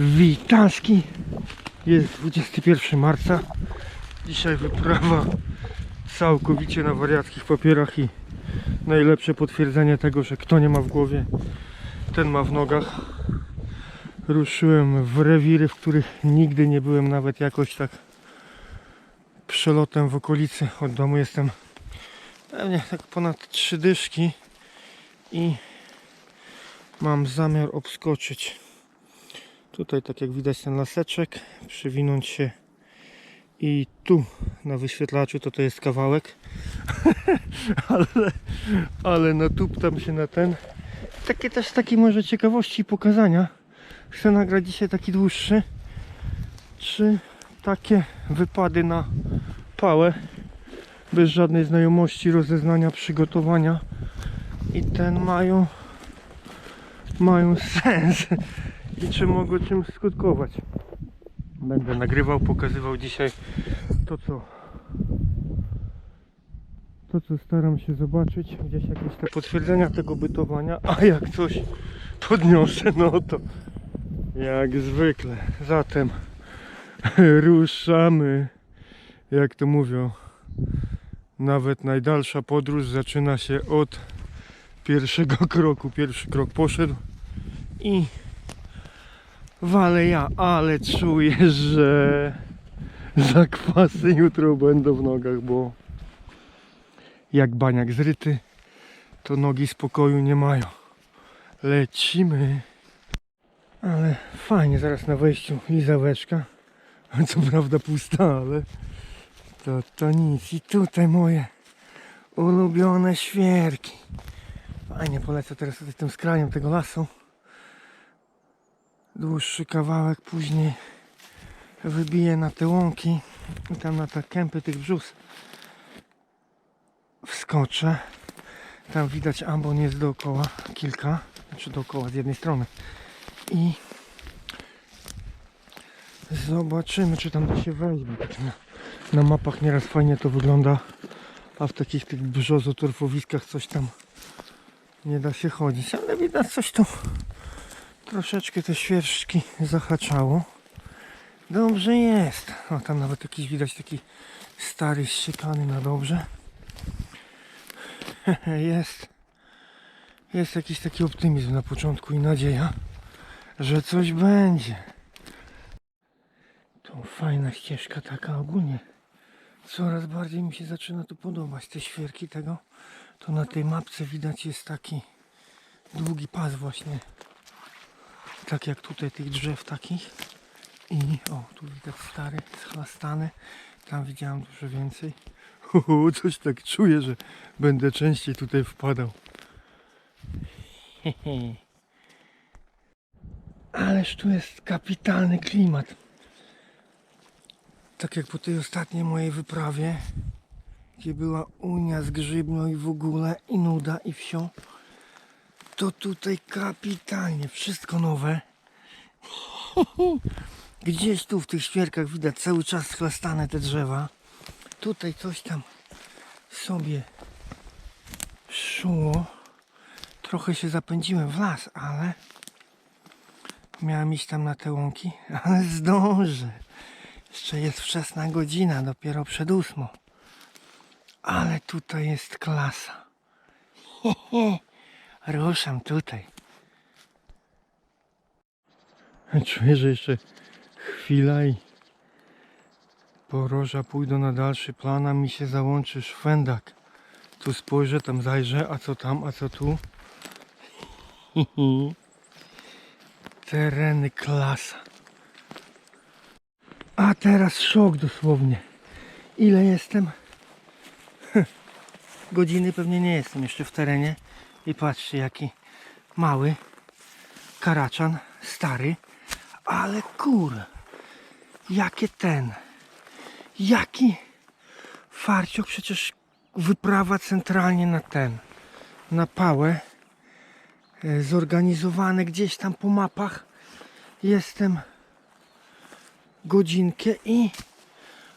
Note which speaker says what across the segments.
Speaker 1: Witanski. Jest 21 marca. Dzisiaj wyprawa całkowicie na wariackich papierach i najlepsze potwierdzenie tego, że kto nie ma w głowie, ten ma w nogach. Ruszyłem w rewiry, w których nigdy nie byłem nawet jakoś tak przelotem w okolicy. Od domu jestem pewnie tak ponad trzy dyszki i mam zamiar obskoczyć tutaj tak jak widać ten laseczek. Przywinąć się. I tu na wyświetlaczu to to jest kawałek. Ale, ale natuptam się na ten. Takie też z takiej może ciekawości i pokazania. Chcę nagrać dzisiaj taki dłuższy. Czy takie wypady na pałę. Bez żadnej znajomości, rozeznania, przygotowania. I ten mają mają sens i czy mogą czym skutkować. Będę nagrywał, pokazywał dzisiaj to co to co staram się zobaczyć, gdzieś jakieś te potwierdzenia tego bytowania, a jak coś podniosę, no to jak zwykle. Zatem ruszamy, jak to mówią, nawet najdalsza podróż zaczyna się od pierwszego kroku. Pierwszy krok poszedł i walę ja, ale czuję, że zakwasy jutro będą w nogach, bo jak baniak zryty, to nogi spokoju nie mają. Lecimy. Ale fajnie, zaraz na wejściu lizaweczka. Co prawda pusta, ale to, to nic. I tutaj moje ulubione świerki. Fajnie polecę teraz tutaj tym skrajem tego lasu. Dłuższy kawałek, później wybiję na te łąki i tam na te kępy tych brzus wskoczę. Tam widać ambon jest dookoła, kilka, znaczy dookoła z jednej strony. I zobaczymy, czy tam da się wejść. tak Na, na mapach nieraz fajnie to wygląda, a w takich tych brzozotorfowiskach coś tam nie da się chodzić. Ale widać coś tu troszeczkę te świerszczki zahaczało. Dobrze jest. O, tam nawet jakiś widać taki stary, ściekany na dobrze. Jest. Jest jakiś taki optymizm na początku i nadzieja, że coś będzie. To fajna ścieżka taka ogólnie. Coraz bardziej mi się zaczyna tu podobać. Te świerki tego, to na tej mapce widać jest taki długi pas właśnie. Tak jak tutaj tych drzew takich. I o, tu widać stary, schlastany. Tam widziałem dużo więcej. Uhu, coś tak czuję, że będę częściej tutaj wpadał. Ależ tu jest kapitalny klimat. Tak jak po tej ostatniej mojej wyprawie, gdzie była Unia z Grzybnią i w ogóle, i nuda, i wsio, to tutaj kapitalnie, wszystko nowe. Gdzieś tu w tych świerkach widać cały czas schlastane te drzewa. Tutaj coś tam sobie szło. Trochę się zapędziłem w las, ale miałem iść tam na te łąki, ale zdążę. Jeszcze jest wczesna godzina, dopiero przed ósmą. Ale tutaj jest klasa. Ruszam tutaj. Czuję, że jeszcze chwila i poroża pójdą na dalszy plan, a mi się załączy szwendak. Tu spojrzę, tam zajrzę, a co tam, a co tu? Tereny klasa. A teraz szok dosłownie. Ile jestem? Godziny pewnie nie jestem jeszcze w terenie. I patrzcie jaki mały karaczan, stary. Ale kur, jakie ten, jaki farciok, przecież wyprawa centralnie na ten, na pałę, e, zorganizowane gdzieś tam po mapach. Jestem godzinkę i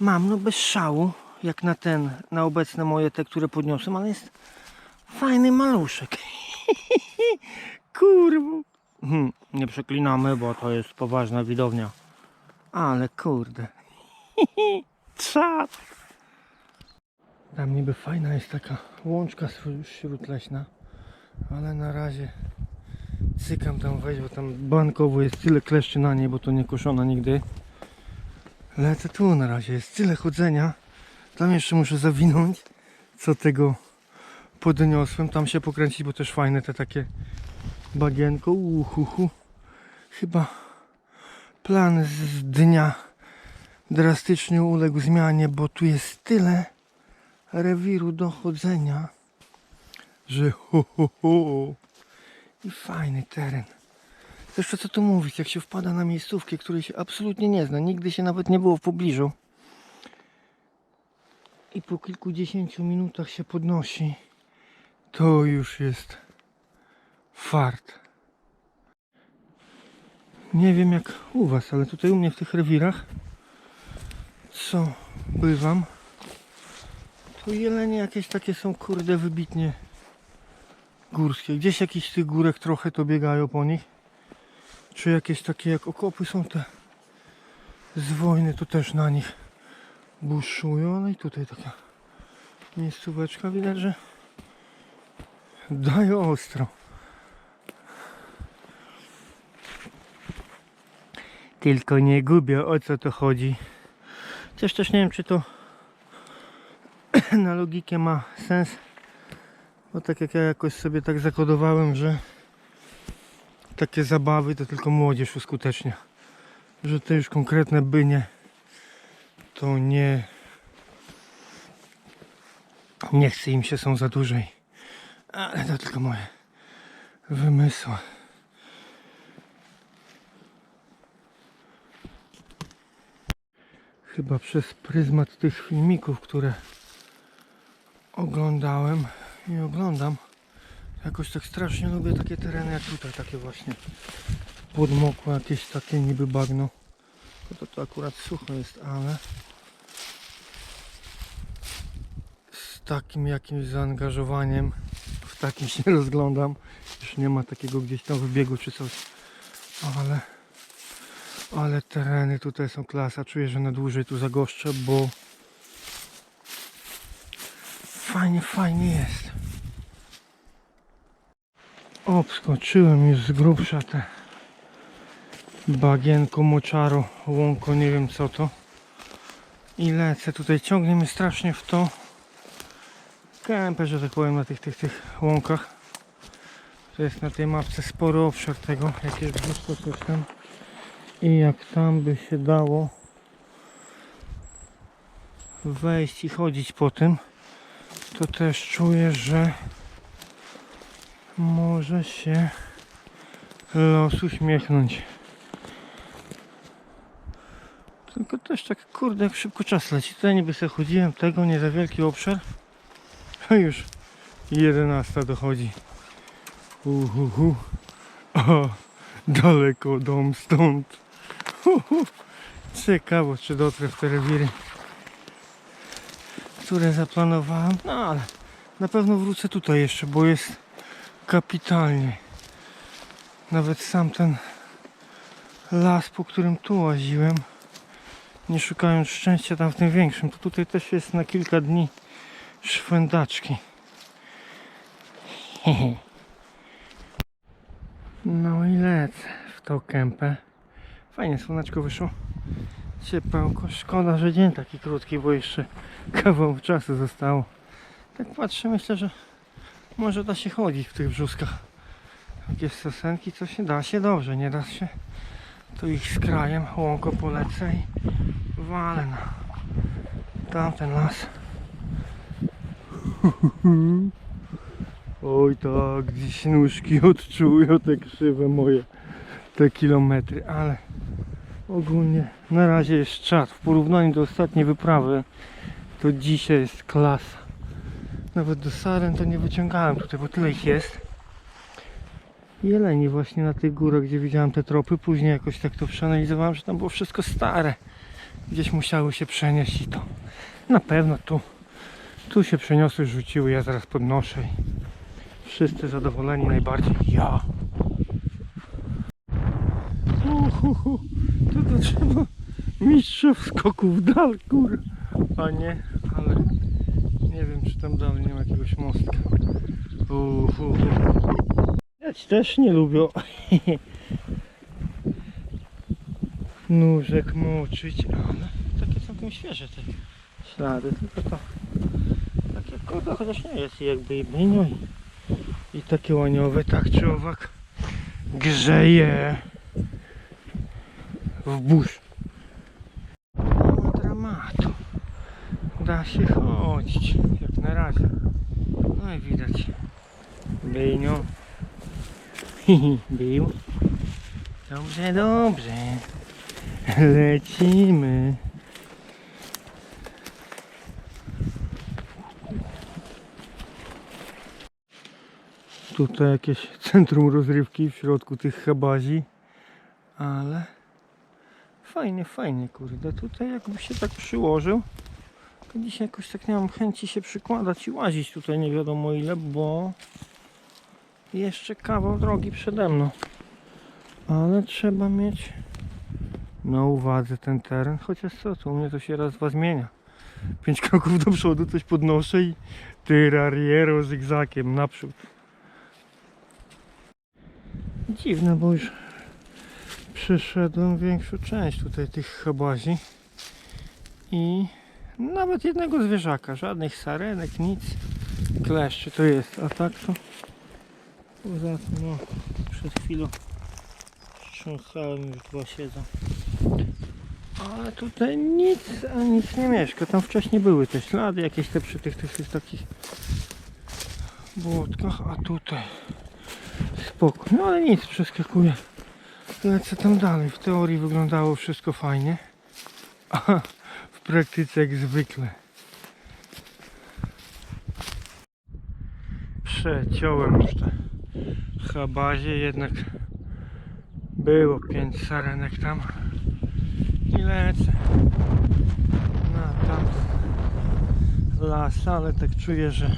Speaker 1: mam no bez szału, jak na ten, na obecne moje te, które podniosłem, ale jest fajny maluszek. Kurwa. Hmm, nie przeklinamy, bo to jest poważna widownia. Ale kurde. Czad. Tam niby fajna jest taka łączka śró- śródleśna, ale na razie cykam tam wejść, bo tam bankowo jest tyle kleszczy na niej, bo to nie koszona nigdy. Lecę tu na razie, jest tyle chodzenia. Tam jeszcze muszę zawinąć, co tego podniosłem. Tam się pokręcić, bo też fajne te takie bagienko. Uhuhu. Chyba plan z dnia drastycznie uległ zmianie, bo tu jest tyle rewiru do chodzenia, że ho. I fajny teren. Zresztą co tu mówić, jak się wpada na miejscówkę, której się absolutnie nie zna, nigdy się nawet nie było w pobliżu i po kilkudziesięciu minutach się podnosi, to już jest fart. Nie wiem jak u Was, ale tutaj u mnie w tych rewirach, co bywam, to jelenie jakieś takie są kurde wybitnie górskie. Gdzieś jakiś tych górek trochę to biegają po nich. Czy jakieś takie jak okopy są te z wojny, to też na nich buszują. No i tutaj taka miejscóweczka widać, że dają ostro. Tylko nie gubię o co to chodzi. Chociaż też nie wiem czy to na logikę ma sens. Bo tak jak ja jakoś sobie tak zakodowałem, że takie zabawy to tylko młodzież uskutecznia. Że te już konkretne bynie to nie nie chce im się są za dłużej. Ale to tylko moje wymysły. Chyba przez pryzmat tych filmików, które oglądałem i oglądam. Jakoś tak strasznie lubię takie tereny jak tutaj, takie właśnie podmokłe, jakieś takie niby bagno. No To, to akurat sucho jest, ale z takim jakimś zaangażowaniem takim się rozglądam. Już nie ma takiego gdzieś tam wybiegu czy coś. Ale ale tereny tutaj są klasa. Czuję, że na dłużej tu zagoszczę, bo fajnie, fajnie jest. Obskoczyłem już z grubsza te bagienko, moczaro, łąko, nie wiem co to. I lecę tutaj, ciągnie mnie strasznie w to kępę, że tak powiem, na tych, tych, tych łąkach. To jest na tej mapce spory obszar tego, jakieś brzuszko, coś tam. I jak tam by się dało wejść i chodzić po tym, to też czuję, że może się los uśmiechnąć. Tylko też tak kurde jak szybko czas leci. Tutaj niby sobie chodziłem tego, nie za wielki obszar. A już 11 dochodzi. Uhuhu. O, daleko dom stąd. Uhu. Ciekawo czy dotrę w te rewiry, które zaplanowałem. No ale na pewno wrócę tutaj jeszcze, bo jest kapitalnie. Nawet sam ten las, po którym tu łaziłem, nie szukając szczęścia tam w tym większym, to tutaj też jest na kilka dni szwędaczki. No i lecę w tą kępę. Fajnie słoneczko wyszło. Ciepełko. Szkoda, że dzień taki krótki, bo jeszcze kawał czasu zostało. Tak patrzę, myślę, że może da się chodzić w tych brzuskach. Jakieś sosenki, co się da się dobrze, nie da się. To ich z krajem, łąko polecę i walę na tamten las. Oj tak, gdzieś nóżki odczują te krzywe moje, te kilometry, ale ogólnie na razie jest czad. W porównaniu do ostatniej wyprawy, to dzisiaj jest klasa. Nawet do saren to nie wyciągałem tutaj, bo tyle ich jest. Jeleni właśnie na tych górach, gdzie widziałem te tropy. Później jakoś tak to przeanalizowałem, że tam było wszystko stare. Gdzieś musiały się przenieść i to na pewno tu, tu się przeniosły, rzuciły. Ja zaraz podnoszę wszyscy zadowoleni, najbardziej ja. hu, hu. To to trzeba mistrzów skoków dal, kur. A nie, ale nie wiem czy tam dalej nie ma jakiegoś mostka. Hu, hu, hu. Ja ci też nie lubię nóżek moczyć, ale takie całkiem świeże te ślady, tylko to kurde, chociaż nie jest jakby i bynio i, takie łaniowe, tak czy owak grzeje w burz. Nie ma dramatu. Da się chodzić, jak na razie. No i widać. Bynio. Był. Dobrze, dobrze. Lecimy. Tutaj jakieś centrum rozrywki w środku tych chabazi. Ale fajnie, fajnie, kurde. Tutaj jakby się tak przyłożył. To dzisiaj jakoś tak nie mam chęci się przykładać i łazić tutaj nie wiadomo ile, bo jeszcze kawał drogi przede mną. Ale trzeba mieć na uwadze ten teren, chociaż co, to u mnie to się raz dwa zmienia. Pięć kroków do przodu coś podnoszę i tyrariero zygzakiem naprzód. Dziwne, bo już przeszedłem większą część tutaj tych chabazi i nawet jednego zwierzaka, żadnych sarenek, nic, kleszczy to jest, a tak to poza tym, no, przed chwilą wstrząsałem, już dwa siedzą. Ale tutaj nic, a nic nie mieszka. Tam wcześniej były te ślady, jakieś te przy tych, tych, tych takich błotkach, a tutaj spokój. No ale nic, przeskakuję. Lecę tam dalej. W teorii wyglądało wszystko fajnie, a w praktyce jak zwykle. Przeciąłem już te chabazie, jednak było pięć sarenek tam i lecę na tam las, ale tak czuję, że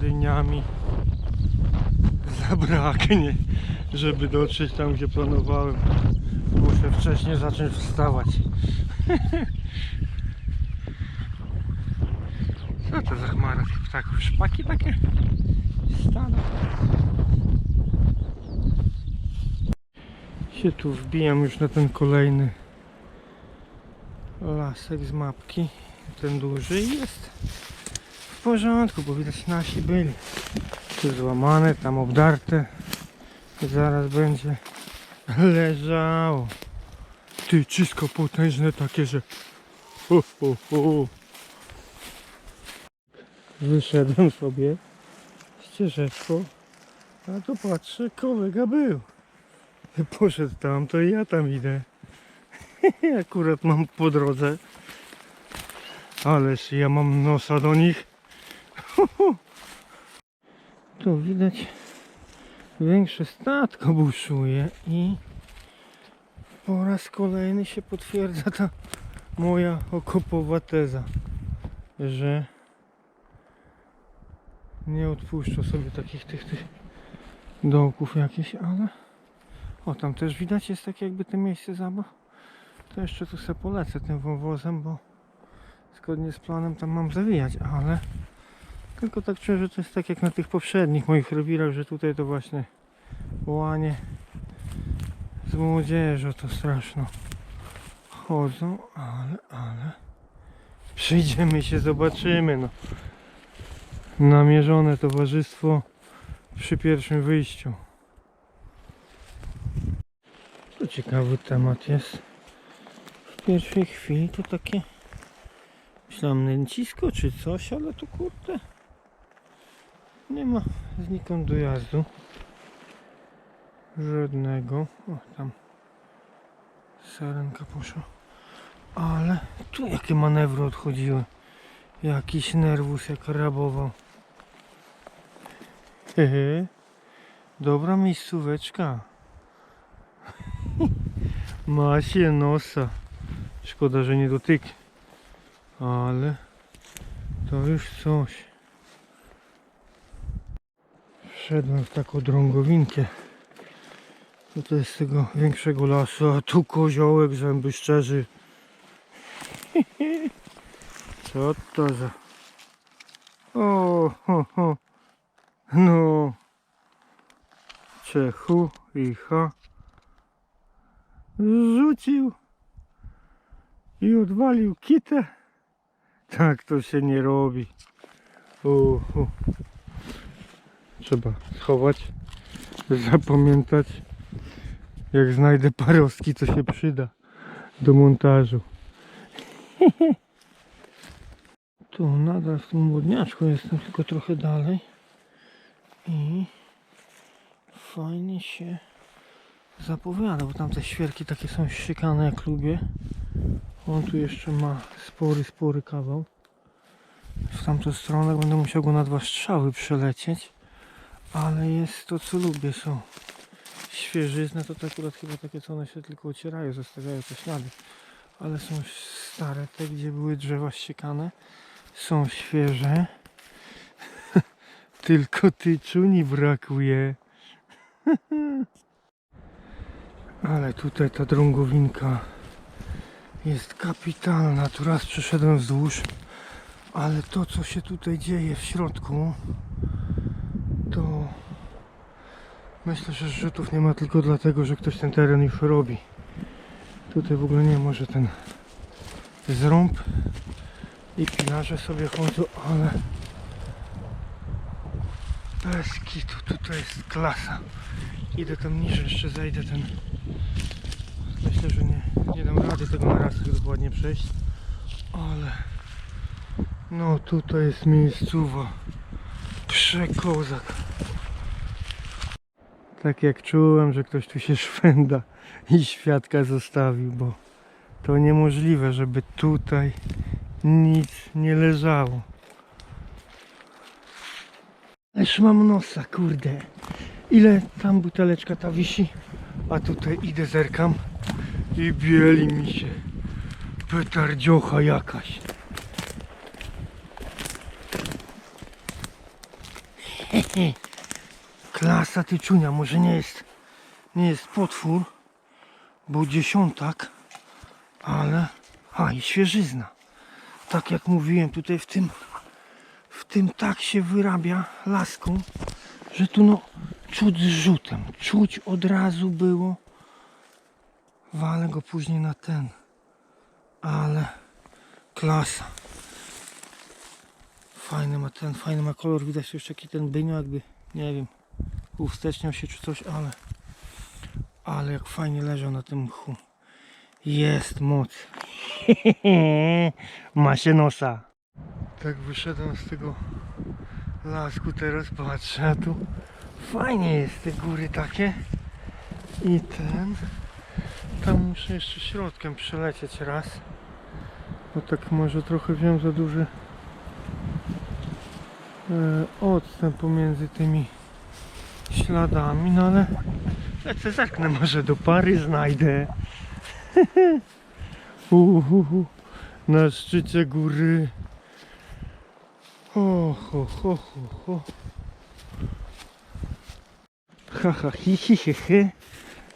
Speaker 1: dniami zabraknie, żeby dotrzeć tam, gdzie planowałem. Muszę wcześniej zacząć wstawać. Co to za chmara tych ptaków? Szpaki takie? Stada. Się tu wbijam już na ten kolejny lasek z mapki. Ten duży jest w porządku, bo widać nasi byli. Tu złamane, tam obdarte. Zaraz będzie leżało. Ty, cisko potężne takie, że ho, ho, ho. Wyszedłem sobie ścieżeczką, a tu patrzę, kolega był. Poszedł tam, to i ja tam idę. Akurat mam po drodze. Ależ ja mam nosa do nich. Tu widać większe statko buszuje i po raz kolejny się potwierdza ta moja okopowa teza, że nie odpuszczę sobie takich tych, tych dołków jakichś, ale o tam też widać jest tak jakby te miejsce zabaw. To jeszcze tu sobie polecę tym wąwozem, bo zgodnie z planem tam mam zawijać, ale tylko tak czuję, że to jest tak jak na tych poprzednich moich rewirach, że tutaj to właśnie łanie z młodzieżą to straszno chodzą, ale, ale przyjdziemy się, zobaczymy no. Namierzone towarzystwo przy pierwszym wyjściu. To ciekawy temat jest. W pierwszej chwili to takie myślałem nęcisko czy coś, ale to kurde nie ma znikąd dojazdu żadnego. O tam sarenka poszła. Ale tu jakie manewry odchodziły. Jakiś nerwus jak rabował. Hehe. Dobra miejscóweczka. Ma się nosa. Szkoda, że nie dotyk. Ale to już coś. Wszedłem w taką drągowinkę No to jest tego większego lasu, a tu koziołek zęby szczerzy. Co to za... O, ho, ho. No. Czechu i ha. Rzucił i odwalił kitę. Tak to się nie robi. O, o. Trzeba schować, zapamiętać. Jak znajdę parostki, to się przyda do montażu. Tu nadal w tym jestem, tylko trochę dalej. I fajnie się zapowiada, bo tam te świerki takie są ściekane jak lubię. On tu jeszcze ma spory, spory kawał. W tamtą stronę będę musiał go na dwa strzały przelecieć. Ale jest to co lubię, są świeżyzny, to te akurat chyba takie co one się tylko ocierają, zostawiają te ślady. Ale są stare, te gdzie były drzewa ściekane, są świeże. tylko tyczuni brakuje. Ale tutaj ta drągowinka jest kapitalna. Tu raz przeszedłem wzdłuż, ale to co się tutaj dzieje w środku, to myślę, że rzutów nie ma tylko dlatego, że ktoś ten teren już robi. Tutaj w ogóle nie może ten zrąb i pilarze sobie chodzą, ale bez kitu, tutaj jest klasa. Idę tam niżej, jeszcze zejdę ten. Myślę, że nie, nie dam rady tego na raz tak dokładnie przejść, ale no tutaj jest miejscowa. Przekozak. Tak jak czułem, że ktoś tu się szwenda i świadka zostawił, bo to niemożliwe, żeby tutaj nic nie leżało. Ależ mam nosa, kurde. Ile tam buteleczka ta wisi? A tutaj idę zerkam i bieli mi się petardziocha jakaś. Klasa tyczunia, może nie jest nie jest potwór, bo dziesiątak, ale a i świeżyzna. Tak jak mówiłem, tutaj w tym w tym tak się wyrabia laską, że tu no czuć z rzutem, czuć od razu było. Walę go później na ten, ale klasa. Fajny ma ten, fajny ma kolor, widać jeszcze jaki ten bynio jakby, nie wiem, uwsteczniał się czy coś, ale ale jak fajnie leżał na tym mchu. Jest moc. ma się nosa. Tak wyszedłem z tego lasku teraz, patrzę, tu fajnie jest te góry takie. I ten, tam muszę jeszcze środkiem przelecieć raz. Bo tak może trochę wziąłem za duży e, odstęp pomiędzy tymi śladami, no ale lecę zerknę może do pary znajdę. Uhuhu, na szczycie góry. O, ho, ho, ho, ho. Ha, ha, hi, hi, hi, hi.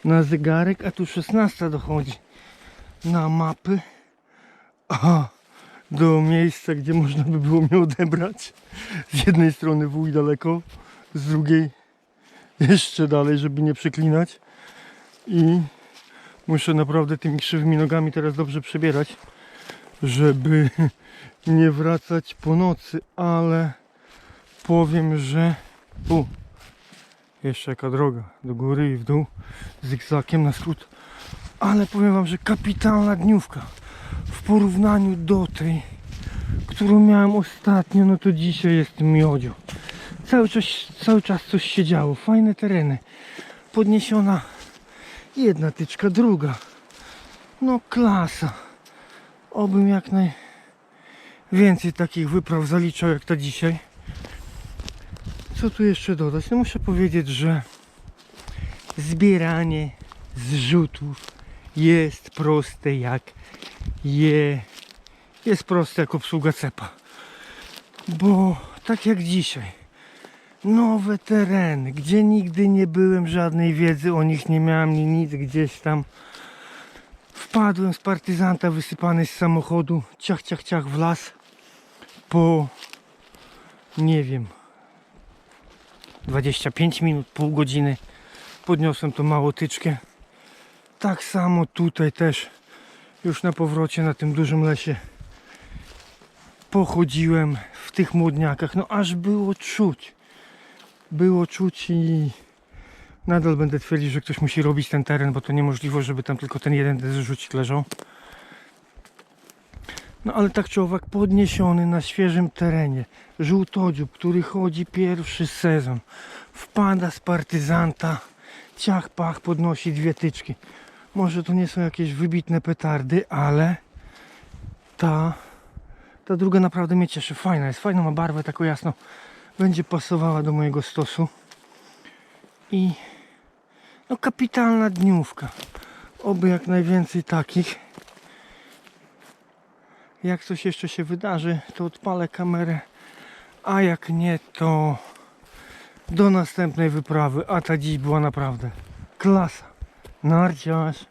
Speaker 1: Na zegarek, a tu 16 dochodzi. Na mapy. Aha, do miejsca, gdzie można by było mnie odebrać. Z jednej strony wuj daleko, z drugiej jeszcze dalej, żeby nie przeklinać. I muszę naprawdę tymi krzywymi nogami teraz dobrze przebierać, żeby nie wracać po nocy, ale powiem, że u, jeszcze jaka droga do góry i w dół zygzakiem na skrót. Ale powiem wam, że kapitalna dniówka w porównaniu do tej którą miałem ostatnio, no to dzisiaj jest miodzio cały czas, cały czas coś się działo. Fajne tereny. Podniesiona jedna tyczka, druga. No klasa. Obym jak najwięcej takich wypraw zaliczał jak ta dzisiaj. Co tu jeszcze dodać? No muszę powiedzieć, że zbieranie zrzutów jest proste jak je jest proste jak obsługa cepa. Bo tak jak dzisiaj nowe tereny, gdzie nigdy nie byłem, żadnej wiedzy o nich nie miałem, ni nic gdzieś tam. Wpadłem z partyzanta wysypany z samochodu, ciach, ciach, ciach w las. Po, nie wiem, 25 minut, pół godziny podniosłem tą małą tyczkę. Tak samo tutaj też, już na powrocie na tym dużym lesie pochodziłem w tych młodniakach, no aż było czuć. Było czuć i nadal będę twierdził, że ktoś musi robić ten teren, bo to niemożliwe, żeby tam tylko ten jeden zrzucik leżał. No ale tak czy owak podniesiony na świeżym terenie, żółtodziób, który chodzi pierwszy sezon, wpada z partyzanta, ciach pach podnosi dwie tyczki. Może to nie są jakieś wybitne petardy, ale ta ta druga naprawdę mnie cieszy. Fajna jest, fajną ma barwę taką jasno. Będzie pasowała do mojego stosu. I no kapitalna dniówka. Oby jak najwięcej takich. Jak coś jeszcze się wydarzy, to odpalę kamerę. A jak nie, to do następnej wyprawy. A ta dziś była naprawdę klasa. Narciarz.